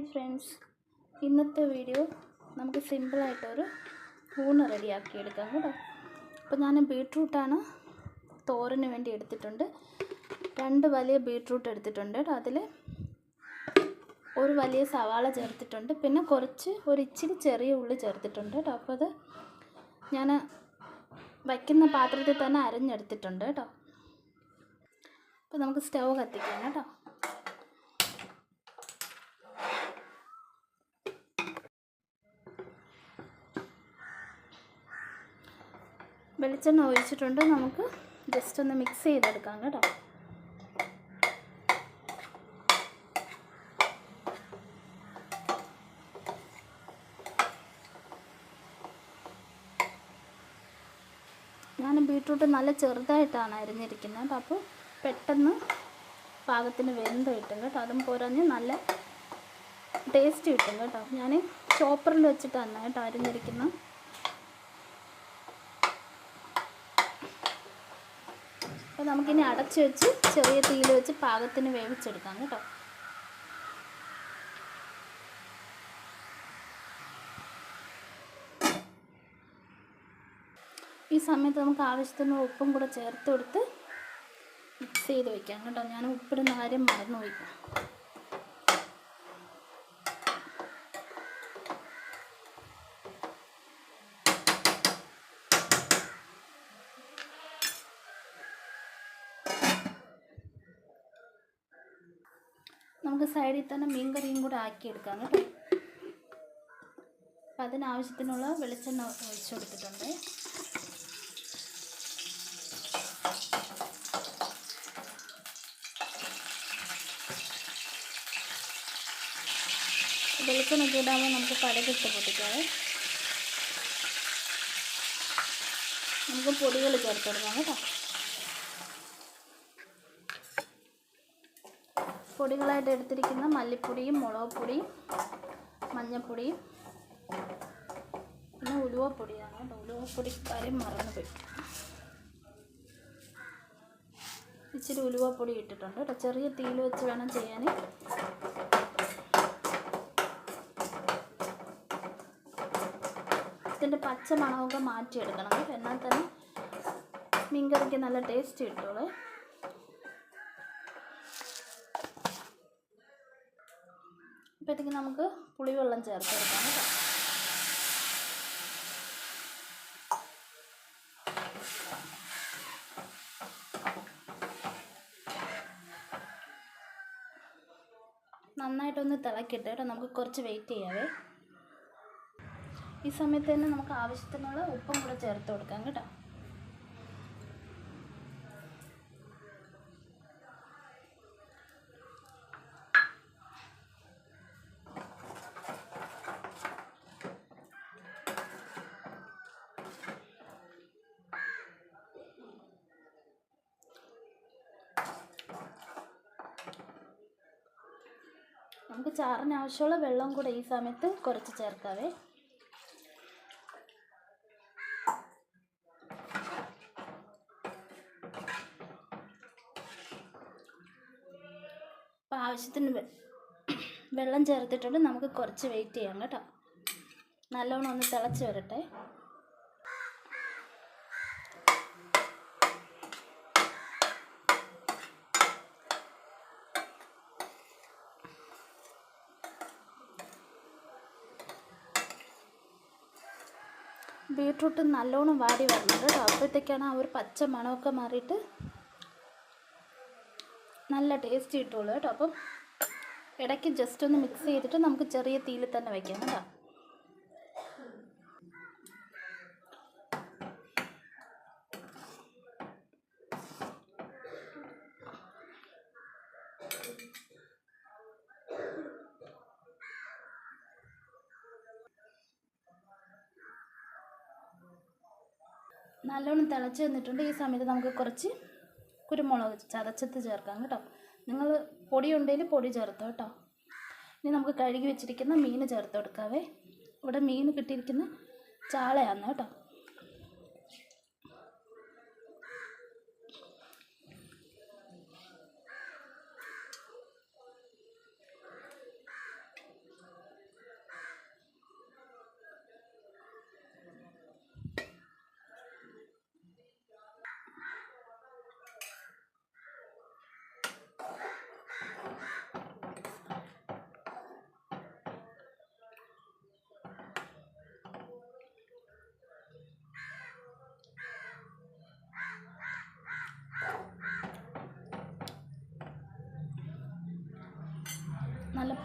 Hi friends. ഇന്നത്തെ video നമുക്ക് സിമ്പിളായിട്ടൊരു ഊണ് റെഡിയാക്കി എടുക്കാം കേട്ടോ. അപ്പോൾ ഞാൻ ബീട്രൂട്ടാണ് തോരന് വേണ്ടി എടുത്തിട്ടുണ്ട്. രണ്ട് വലിയ ബീട്രൂട്ട് എടുത്തിട്ടുണ്ട് കേട്ടോ. അതിൽ ഒരു വലിയ സവാള ചേർത്തിട്ടുണ്ട്. പിന്നെ കുറച്ച് ഒരു ഇച്ചിരി ചെറിയ ഉള്ളി ചേർത്തിട്ടുണ്ട് കേട്ടോ. അപ്പോൾ അത് ഞാൻ വയ്ക്കുന്ന പാത്രത്തിൽ തന്നെ അരഞ്ഞെടുത്തിട്ടുണ്ട് കേട്ടോ. അപ്പോൾ നമുക്ക് സ്റ്റൗ കത്തിക്കാം കേട്ടോ. വെളിച്ചെണ്ണ ഒഴിച്ചിട്ടുണ്ട്. നമുക്ക് ജസ്റ്റ് ഒന്ന് മിക്സ് ചെയ്തെടുക്കാം കേട്ടോ. ഞാൻ ബീട്രൂട്ട് നല്ല ചെറുതായിട്ടാണ് അരിഞ്ഞിരിക്കുന്നത് അപ്പോൾ പെട്ടെന്ന് പാകത്തിന് വെന്ത് കിട്ടും കേട്ടോ. അതും പോരാഞ്ഞ് നല്ല ടേസ്റ്റ് കിട്ടും കേട്ടോ. ഞാൻ ചോപ്പറിൽ വെച്ചിട്ടാണ് കേട്ടോ അരിഞ്ഞിരിക്കുന്നത്. നമുക്കിനി അടച്ചു വെച്ച് ചെറിയ തീയിൽ വെച്ച് പാകത്തിന് വേവിച്ചെടുക്കാം കേട്ടോ. ഈ സമയത്ത് നമുക്ക് ആവശ്യത്തിന് ഉപ്പും കൂടെ ചേർത്ത് കൊടുത്ത് മിക്സ് ചെയ്ത് വയ്ക്കാം കേട്ടോ. ഞാൻ ഉപ്പിടുന്ന കാര്യം മറന്നുപോയി. നമുക്ക് സൈഡിൽ തന്നെ മീൻ കറിയും കൂടെ ആക്കിയെടുക്കാം കേട്ടോ. അപ്പം അതിനാവശ്യത്തിനുള്ള വെളിച്ചെണ്ണ ഒഴിച്ചു കൊടുത്തിട്ടുണ്ട്. വെളിച്ചെണ്ണ ചൂടാകുമ്പോൾ നമുക്ക് കടകിട്ട് പൊട്ടിക്കാവേ നമുക്ക് പൊടികൾ ചേർത്ത് കൊടുക്കാം കേട്ടോ. പൊടികളായിട്ട് എടുത്തിരിക്കുന്ന മല്ലിപ്പൊടിയും മുളക് പൊടിയും മഞ്ഞൾപ്പൊടിയും പിന്നെ ഉലുവപ്പൊടിയാണ് കേട്ടോ. ഉലുവപ്പൊടി കാര്യം മറന്നു പോയി ഇച്ചിരി ഉലുവപ്പൊടി ഇട്ടിട്ടുണ്ട് കേട്ടോ. ചെറിയ തീയിൽ വെച്ച് വേണം ചെയ്യാൻ. ഇതിന്റെ പച്ച മണമൊക്കെ മാറ്റിയെടുക്കണം എന്നാൽ തന്നെ മീൻകറിക്ക് നല്ല ടേസ്റ്റ് കിട്ടുള്ളൂ ഇപ്പോഴത്തേക്ക് നമുക്ക് പുളിവെള്ളം ചേർത്ത് കൊടുക്കാം കേട്ടോ. നന്നായിട്ടൊന്ന് തിളക്കിയിട്ട് കേട്ടോ നമുക്ക് കുറച്ച് വെയിറ്റ് ചെയ്യാവേ. ഈ സമയത്ത് തന്നെ നമുക്ക് ആവശ്യത്തിനുള്ള ഉപ്പും കൂടെ ചേർത്ത് കൊടുക്കാം കേട്ടോ. നമുക്ക് ചാറിന് ആവശ്യമുള്ള വെള്ളം കൂടെ ഈ സമയത്ത് കുറച്ച് ചേർക്കാവേ. അപ്പം ആവശ്യത്തിന് വെള്ളം ചേർത്തിട്ടുണ്ട്. നമുക്ക് കുറച്ച് വെയിറ്റ് ചെയ്യാം കേട്ടോ. നല്ലോണം ഒന്ന് തിളച്ച് വരട്ടെ. ബീട്രൂട്ട് നല്ലോണം വാടി വരണം കേട്ടോ. അപ്പോഴത്തേക്കാണ് ആ ഒരു പച്ച മണമൊക്കെ മാറിയിട്ട് നല്ല ടേസ്റ്റ് കിട്ടുള്ളൂ കേട്ടോ. അപ്പം ഇടയ്ക്ക് ജസ്റ്റ് ഒന്ന് മിക്സ് ചെയ്തിട്ട് നമുക്ക് ചെറിയ തീയിൽ തന്നെ വയ്ക്കാം കേട്ടോ. നല്ലോണം തിളച്ച് വന്നിട്ടുണ്ട്. ഈ സമയത്ത് നമുക്ക് കുറച്ച് കുരുമുളക് ചതച്ചത്ത് ചേർക്കാം കേട്ടോ. നിങ്ങൾ പൊടി ഉണ്ടെങ്കിൽ പൊടി ചേർത്തോ കേട്ടോ. ഇനി നമുക്ക് കഴുകി വെച്ചിരിക്കുന്ന മീൻ ചേർത്ത് കൊടുക്കാവേ. ഇവിടെ മീൻ കിട്ടിയിരിക്കുന്ന ചാളയാണ് കേട്ടോ.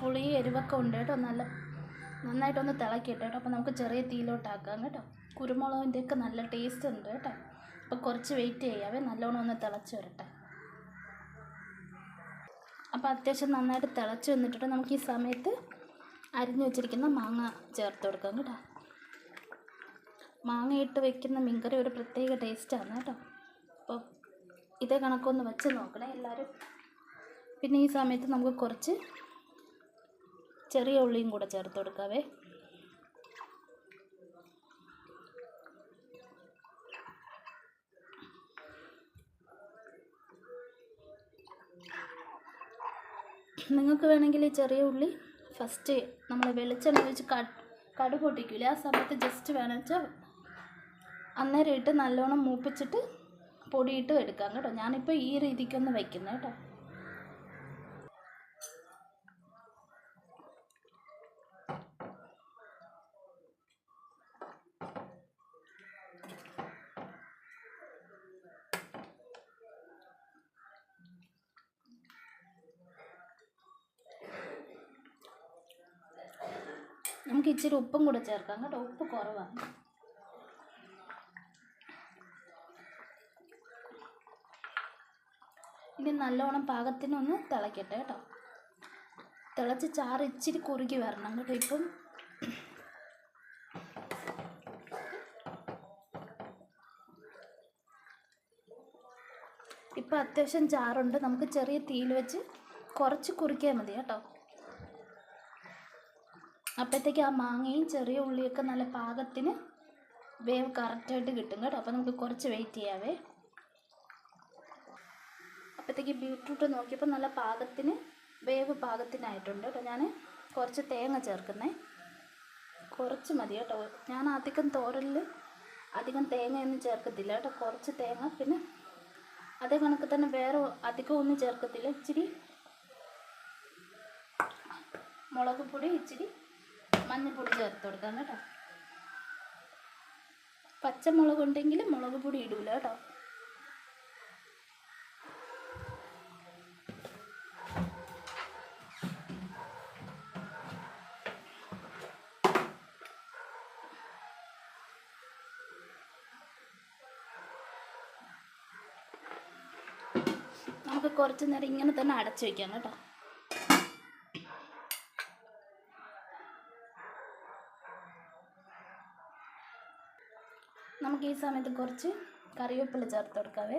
പുളി എരിവൊക്കെ ഉണ്ട് കേട്ടോ. നല്ല നന്നായിട്ടൊന്ന് തിളക്കിയിട്ട് കേട്ടോ. അപ്പോൾ നമുക്ക് ചെറിയ തീയിലോട്ടാക്കാം കേട്ടോ. കുരുമുളകിന്റെ ഒക്കെ നല്ല ടേസ്റ്റ് ഉണ്ട് കേട്ടോ. അപ്പോൾ കുറച്ച് വെയിറ്റ് ചെയ്യാവേ. നല്ലോണം ഒന്ന് തിളച്ച് വരട്ടെ. അപ്പോൾ അത്യാവശ്യം നന്നായിട്ട് തിളച്ച് വന്നിട്ട് നമുക്ക് ഈ സമയത്ത് അരിഞ്ഞു വെച്ചിരിക്കുന്ന മാങ്ങ ചേർത്ത് കൊടുക്കാം കേട്ടോ. മാങ്ങ ഇട്ട് വെക്കുന്ന മീൻകറി ഒരു പ്രത്യേക ടേസ്റ്റാണ് കേട്ടോ. അപ്പോൾ ഇതേ കണക്കൊന്ന് വെച്ച് നോക്കണേ എല്ലാവരും. പിന്നെ ഈ സമയത്ത് നമുക്ക് കുറച്ച് ചെറിയ ഉള്ളിയും കൂടെ ചേർത്ത് കൊടുക്കാവേ. നിങ്ങൾക്ക് വേണമെങ്കിൽ ഈ ചെറിയ ഉള്ളി ഫസ്റ്റ് നമ്മൾ വെളിച്ചെണ്ണ ഒഴിച്ച് കടു പൊട്ടിക്കില്ലേ ആ സമയത്ത് ജസ്റ്റ് വേണമെന്ന് വെച്ചാൽ അന്നേരം ഇട്ട് നല്ലോണം മൂപ്പിച്ചിട്ട് പൊടിയിട്ട് എടുക്കാം കേട്ടോ. ഞാനിപ്പോൾ ഈ രീതിക്കൊന്ന് വയ്ക്കുന്നത് കേട്ടോ. നമുക്ക് ഇച്ചിരി ഉപ്പും കൂടെ ചേർക്കാം. കേട്ടോ ഉപ്പ് കുറവാണ് ഇനി നല്ലോണം പാകത്തിനൊന്ന് തിളയ്ക്കട്ടെ കേട്ടോ. തിളച്ച് ചാറ് ഇച്ചിരി കുറുകി വരണം കേട്ടോ ഇപ്പം. ഇപ്പം അത്യാവശ്യം ചാറുണ്ട്. നമുക്ക് ചെറിയ തീയിൽ വെച്ച് കുറച്ച് കുറുക്കിയാൽ മതി കേട്ടോ. അപ്പോഴത്തേക്ക് ആ മാങ്ങയും ചെറിയ ഉള്ളിയൊക്കെ നല്ല പാകത്തിന് വേവ് കറക്റ്റായിട്ട് കിട്ടും കേട്ടോ. അപ്പോൾ നമുക്ക് കുറച്ച് വെയിറ്റ് ചെയ്യാവേ. അപ്പോഴത്തേക്ക് ബീട്രൂട്ട് നോക്കിയപ്പോൾ നല്ല പാകത്തിന് വേവ് പാകത്തിനായിട്ടുണ്ട് കേട്ടോ. ഞാൻ കുറച്ച് തേങ്ങ ചേർക്കുന്നേ. കുറച്ച് മതി കേട്ടോ. ഞാൻ അധികം തോരലിൽ അധികം തേങ്ങയൊന്നും ചേർക്കത്തില്ല കേട്ടോ. കുറച്ച് തേങ്ങ പിന്നെ അതേ കണക്ക് തന്നെ വേറെ അധികം ഒന്നും ചേർക്കത്തില്ല. ഇച്ചിരി മുളക് പൊടി ഇച്ചിരി മഞ്ഞൾപ്പൊടി ചേർത്ത് കൊടുക്കാം കേട്ടോ. പച്ചമുളക് ഉണ്ടെങ്കിൽ മുളക് പൊടി ഇടൂല കേട്ടോ. നമുക്ക് കുറച്ചു നേരം ഇങ്ങനെ തന്നെ അടച്ചു വയ്ക്കാം കേട്ടോ നമുക്ക് ഈ സമയത്ത് കുറച്ച് കറിവേപ്പില ചേർത്ത് കൊടുക്കാവേ.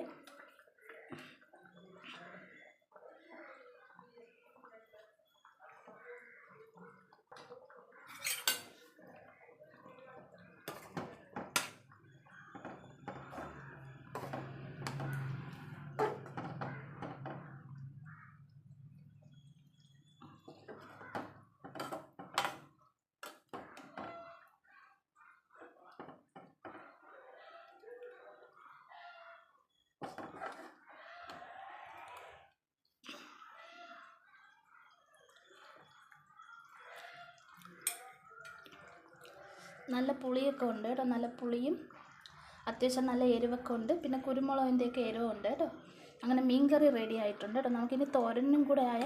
നല്ല പുളിയൊക്കെ ഉണ്ട് കേട്ടോ. നല്ല പുളിയും അത്യാവശ്യം നല്ല എരിവൊക്കെ ഉണ്ട്. പിന്നെ കുരുമുളകിന്റെയൊക്കെ എരിവുണ്ട് കേട്ടോ. അങ്ങനെ മീൻ കറി റെഡി ആയിട്ടുണ്ട് കേട്ടോ. നമുക്കിനി തോരനും കൂടെ ആയ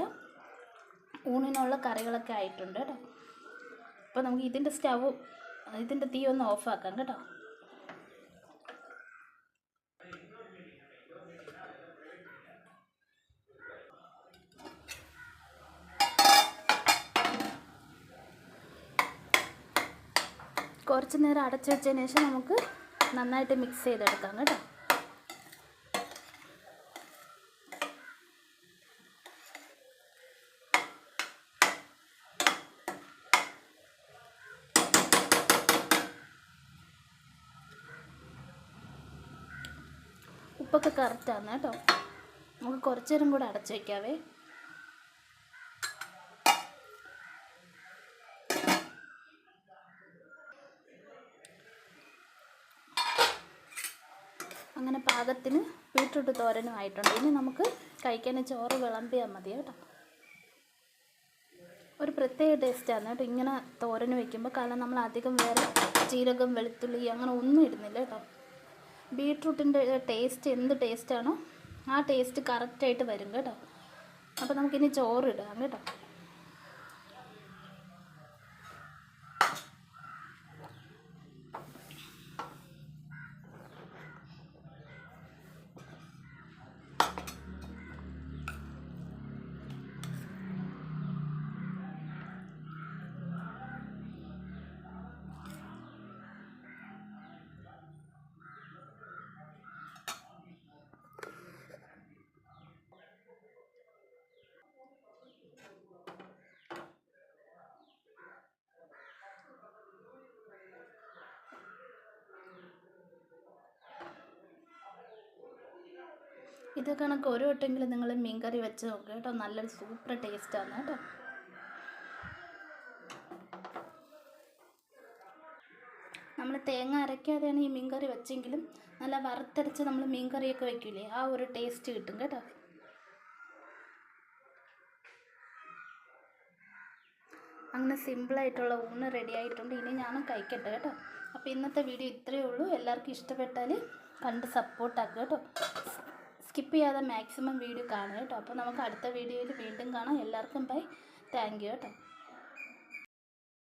ഊണിനുള്ള കറികളൊക്കെ ആയിട്ടുണ്ട് കേട്ടോ. അപ്പോൾ നമുക്ക് ഇതിന്റെ സ്റ്റവ് ഇതിന്റെ തീ ഒന്ന് ഓഫാക്കാം കേട്ടോ. കുറച്ച് നേരം അടച്ചു വെച്ചതിന് ശേഷം നമുക്ക് നന്നായിട്ട് മിക്സ് ചെയ്തെടുക്കാം കേട്ടോ. ഉപ്പൊക്കെ കറക്റ്റാണ് കേട്ടോ. നമുക്ക് കുറച്ചേരം കൂടെ അടച്ചു വയ്ക്കാവേ അങ്ങനെ പാകത്തിന് ബീട്രൂട്ട് തോരനും ആയിട്ടുണ്ട്. ഇനി നമുക്ക് കഴിക്കാൻ ചോറ് വിളമ്പിയാൽ മതി കേട്ടോ. ഒരു പ്രത്യേക ടേസ്റ്റാണ് കേട്ടോ ഇങ്ങനെ തോരൻ വെക്കുമ്പോൾ കാരണം നമ്മൾ അധികം വേറെ ജീരകം വെളുത്തുള്ളി അങ്ങനെ ഒന്നും ഇടുന്നില്ല കേട്ടോ. ബീട്രൂട്ടിന്റെ ടേസ്റ്റ് എന്ത് ടേസ്റ്റാണോ ആ ടേസ്റ്റ് കറക്റ്റായിട്ട് വരും കേട്ടോ. അപ്പോൾ നമുക്കിനി ചോറ് ഇടാം കേട്ടോ. ഇത് കണക്ക് ഒരു വട്ടമെങ്കിലും നിങ്ങൾ മീൻകറി വെച്ച് നോക്കുക കേട്ടോ. നല്ലൊരു സൂപ്പർ ടേസ്റ്റാണ് കേട്ടോ. നമ്മൾ തേങ്ങ അരയ്ക്കാതെയാണ് ഈ മീൻകറി വെച്ചെങ്കിലും നല്ല വറുത്തരച്ച് നമ്മൾ മീൻകറിയൊക്കെ വെക്കില്ലേ ആ ഒരു ടേസ്റ്റ് കിട്ടും കേട്ടോ. അങ്ങനെ സിമ്പിളായിട്ടുള്ള ഊണ് റെഡി ആയിട്ടുണ്ട്. ഇനി ഞാനും കഴിക്കട്ടെ കേട്ടോ. അപ്പോൾ ഇന്നത്തെ വീഡിയോ ഇത്രയേ ഉള്ളൂ. എല്ലാവർക്കും ഇഷ്ടപ്പെട്ടാൽ കണ്ട് സപ്പോർട്ടാക്കുക കേട്ടോ. സ്കിപ്പ് ചെയ്യാതെ മാക്സിമം വീഡിയോ കാണുക കേട്ടോ. അപ്പോൾ നമുക്ക് അടുത്ത വീഡിയോയിൽ വീണ്ടും കാണാം. എല്ലാവർക്കും ബൈ. താങ്ക് യു കേട്ടോ.